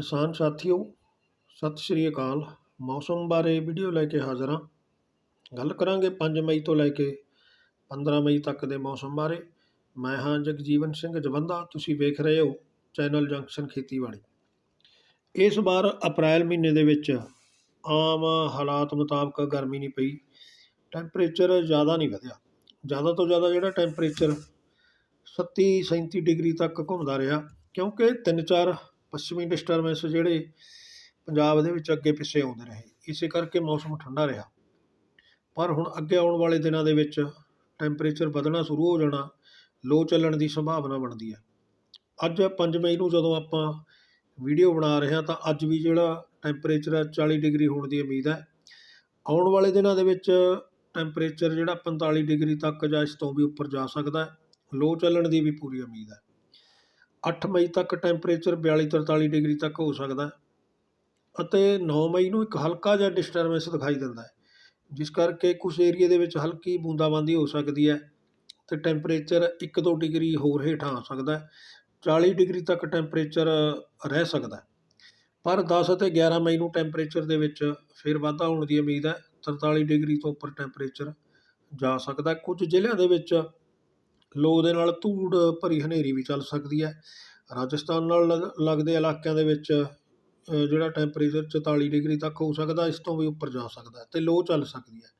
ਕਿਸਾਨ ਸਾਥੀਓ, ਸਤਿ ਸ਼੍ਰੀ ਅਕਾਲ। ਮੌਸਮ ਬਾਰੇ ਵੀਡੀਓ ਲੈ ਕੇ ਹਾਜ਼ਰ ਹਾਂ। ਗੱਲ ਕਰਾਂਗੇ 5 ਮਈ ਤੋਂ ਲੈ ਕੇ 15 ਮਈ ਤੱਕ ਦੇ ਮੌਸਮ ਬਾਰੇ। ਮੈਂ ਹਾਂ ਜਗਜੀਵਨ ਸਿੰਘ ਜਵੰਦਾ, ਤੁਸੀਂ ਵੇਖ ਰਹੇ ਹੋ ਚੈਨਲ ਜੰਕਸ਼ਨ ਖੇਤੀਬਾੜੀ। ਇਸ ਵਾਰ ਅਪ੍ਰੈਲ ਮਹੀਨੇ ਦੇ ਵਿੱਚ ਆਮ ਹਾਲਾਤ ਮੁਤਾਬਕ ਗਰਮੀ ਨਹੀਂ ਪਈ। ਟੈਂਪਰੇਚਰ ਜ਼ਿਆਦਾ ਨਹੀਂ ਵਧਿਆ। ਜ਼ਿਆਦਾ ਤੋਂ ਜ਼ਿਆਦਾ ਜਿਹੜਾ ਟੈਂਪਰੇਚਰ 37 37 ਡਿਗਰੀ ਤੱਕ ਘੁੰਮਦਾ ਰਿਹਾ, ਕਿਉਂਕਿ ਤਿੰਨ ਚਾਰ ਪੱਛਮੀ ਡਿਸਟਰਬੈਂਸ ਜਿਹੜੇ ਪੰਜਾਬ ਦੇ ਵਿੱਚ ਅੱਗੇ ਪਿੱਛੇ ਆਉਂਦੇ ਰਹੇ, ਇਸੇ ਕਰਕੇ ਮੌਸਮ ਠੰਡਾ ਰਿਹਾ। ਪਰ ਹੁਣ ਅੱਗੇ ਆਉਣ ਵਾਲੇ ਦਿਨਾਂ ਦੇ ਵਿੱਚ ਟੈਂਪਰੇਚਰ ਵਧਣਾ ਸ਼ੁਰੂ ਹੋ ਜਾਣਾ ਲੋ ਚੱਲਣ ਦੀ ਸੰਭਾਵਨਾ ਬਣਦੀ ਹੈ। ਅੱਜ 5 ਮਈ ਨੂੰ ਜਦੋਂ ਆਪਾਂ ਵੀਡੀਓ ਬਣਾ ਰਹੇ ਹਾਂ ਤਾਂ ਅੱਜ ਵੀ ਜਿਹੜਾ ਟੈਂਪਰੇਚਰ ਹੈ 40 ਡਿਗਰੀ ਹੋਣ ਦੀ ਉਮੀਦ ਹੈ। ਆਉਣ ਵਾਲੇ ਦਿਨਾਂ ਦੇ ਵਿੱਚ ਟੈਂਪਰੇਚਰ ਜਿਹੜਾ 45 ਡਿਗਰੀ ਤੱਕ ਜਾਂ ਇਸ ਤੋਂ ਵੀ ਉੱਪਰ ਜਾ ਸਕਦਾ ਹੈ। ਲੋ ਚੱਲਣ ਦੀ ਵੀ ਪੂਰੀ ਉਮੀਦ ਹੈ। 8 ਮਈ ਤੱਕ ਟੈਂਪਰੇਚਰ 42-43 ਡਿਗਰੀ ਤੱਕ ਹੋ ਸਕਦਾ ਹੈ ਅਤੇ 9 ਮਈ ਨੂੰ ਇੱਕ ਹਲਕਾ ਜਿਹਾ ਡਿਸਟਰਬੈਂਸ ਦਿਖਾਈ ਦਿੰਦਾ ਹੈ, ਜਿਸ ਕਰਕੇ ਕੁਝ ਏਰੀਏ ਦੇ ਵਿੱਚ ਹਲਕੀ ਬੂੰਦਾਬਾਂਦੀ ਹੋ ਸਕਦੀ ਹੈ ਤੇ ਟੈਂਪਰੇਚਰ 1-2 ਡਿਗਰੀ ਹੋਰ ਹੇਠਾਂ ਆ ਸਕਦਾ ਹੈ 40 ਡਿਗਰੀ ਤੱਕ ਟੈਂਪਰੇਚਰ ਰਹਿ ਸਕਦਾ ਪਰ 10 ਅਤੇ 11 ਮਈ ਨੂੰ ਟੈਂਪਰੇਚਰ ਦੇ ਵਿੱਚ ਫਿਰ ਵਾਧਾ ਹੋਣ ਦੀ ਉਮੀਦ ਹੈ 43 ਡਿਗਰੀ ਤੋਂ ਉੱਪਰ ਟੈਂਪਰੇਚਰ ਜਾ ਸਕਦਾ ਕੁਝ ਜ਼ਿਲ੍ਹਿਆਂ ਦੇ ਵਿੱਚ ਲੋ ਦੇ ਨਾਲ ਧੂੜ ਭਰੀ ਹਨੇਰੀ ਵੀ ਚੱਲ ਸਕਦੀ ਹੈ। ਰਾਜਸਥਾਨ ਨਾਲ ਲਗ- ਲੱਗਦੇ ਇਲਾਕਿਆਂ ਦੇ ਵਿੱਚ ਜਿਹੜਾ ਟੈਂਪਰੇਚਰ 44 ਡਿਗਰੀ ਤੱਕ ਹੋ ਸਕਦਾ, ਇਸ ਤੋਂ ਵੀ ਉੱਪਰ ਜਾ ਸਕਦਾ ਹੈ ਤੇ ਲੋ ਚੱਲ ਸਕਦੀ ਹੈ।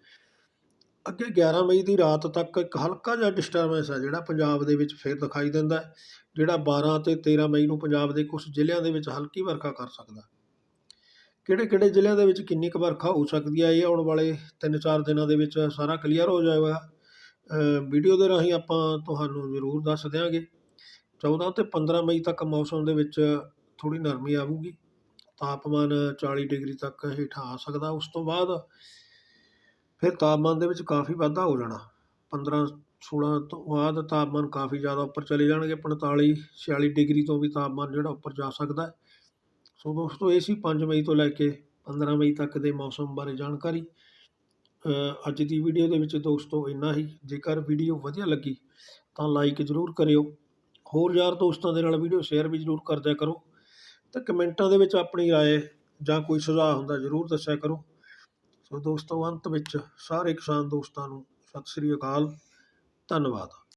ਅੱਗੇ 11 ਮਈ ਦੀ ਰਾਤ ਤੱਕ ਇੱਕ ਹਲਕਾ ਜਿਹਾ ਡਿਸਟਰਬੈਂਸ ਹੈ, ਜਿਹੜਾ ਪੰਜਾਬ ਦੇ ਵਿੱਚ ਫਿਰ ਦਿਖਾਈ ਦਿੰਦਾ ਜਿਹੜਾ 12 ਅਤੇ 13 ਮਈ ਨੂੰ ਪੰਜਾਬ ਦੇ ਕੁਝ ਜ਼ਿਲ੍ਹਿਆਂ ਦੇ ਵਿੱਚ ਹਲਕੀ ਵਰਖਾ ਕਰ ਸਕਦਾ ਕਿਹੜੇ ਕਿਹੜੇ ਜ਼ਿਲ੍ਹਿਆਂ ਦੇ ਵਿੱਚ ਕਿੰਨੀ ਕੁ ਵਰਖਾ ਹੋ ਸਕਦੀ ਹੈ, ਇਹ ਆਉਣ ਵਾਲੇ 3-4 ਦਿਨਾਂ ਦੇ ਵਿੱਚ ਸਾਰਾ ਕਲੀਅਰ ਹੋ ਜਾਏਗਾ। ਵੀਡੀਓ ਦੇ ਰਾਹੀਂ ਆਪਾਂ ਤੁਹਾਨੂੰ ਜ਼ਰੂਰ ਦੱਸ ਦਿਆਂਗੇ। 14 ਤੇ 15 ਮਈ ਤੱਕ ਮੌਸਮ ਦੇ ਵਿੱਚ ਥੋੜੀ ਨਰਮੀ ਆਵੇਗੀ ਤਾਪਮਾਨ 40 ਡਿਗਰੀ ਤੱਕ ਹੇਠਾਂ ਆ ਸਕਦਾ। ਉਸ ਤੋਂ ਬਾਅਦ ਫਿਰ ਤਾਪਮਾਨ ਦੇ ਵਿੱਚ ਕਾਫੀ ਵਾਧਾ ਹੋ ਜਾਣਾ। 15 16 ਤੋਂ ਬਾਅਦ ਤਾਪਮਾਨ ਕਾਫੀ ਜ਼ਿਆਦਾ ਉੱਪਰ ਚਲੇ ਜਾਣਗੇ। 45 46 ਡਿਗਰੀ ਤੋਂ ਵੀ ਤਾਪਮਾਨ ਜਿਹੜਾ ਉੱਪਰ ਜਾ ਸਕਦਾ ਹੈ। ਸੋ ਦੋਸਤੋ, ਇਹ ਸੀ 5 ਮਈ ਤੋਂ ਲੈ ਕੇ 15 ਮਈ ਤੱਕ ਦੇ ਮੌਸਮ ਬਾਰੇ ਜਾਣਕਾਰੀ। ਅੱਜ ਦੀ ਵੀਡੀਓ ਦੇ ਵਿੱਚ ਦੋਸਤੋ ਇੰਨਾ ਹੀ ਜੇਕਰ ਵੀਡੀਓ ਵਧੀਆ ਲੱਗੀ ਤਾਂ ਲਾਈਕ ਜ਼ਰੂਰ ਕਰਿਓ ਹੋਰ ਯਾਰ ਦੋਸਤਾਂ ਦੇ ਨਾਲ ਵੀਡੀਓ ਸ਼ੇਅਰ ਵੀ ਜ਼ਰੂਰ ਕਰ ਦਿਆ ਕਰੋ ਤੇ ਕਮੈਂਟਾਂ ਦੇ ਵਿੱਚ ਆਪਣੀ رائے ਜਾਂ ਕੋਈ ਸੁਝਾਅ ਹੁੰਦਾ ਜ਼ਰੂਰ ਦੱਸਿਆ ਕਰੋ ਸੋ ਦੋਸਤੋ ਅੰਤ ਵਿੱਚ ਸਾਰੇ ਕਿਸਾਨ ਦੋਸਤਾਂ ਨੂੰ ਸਤਿ ਸ੍ਰੀ ਅਕਾਲ ਧੰਨਵਾਦ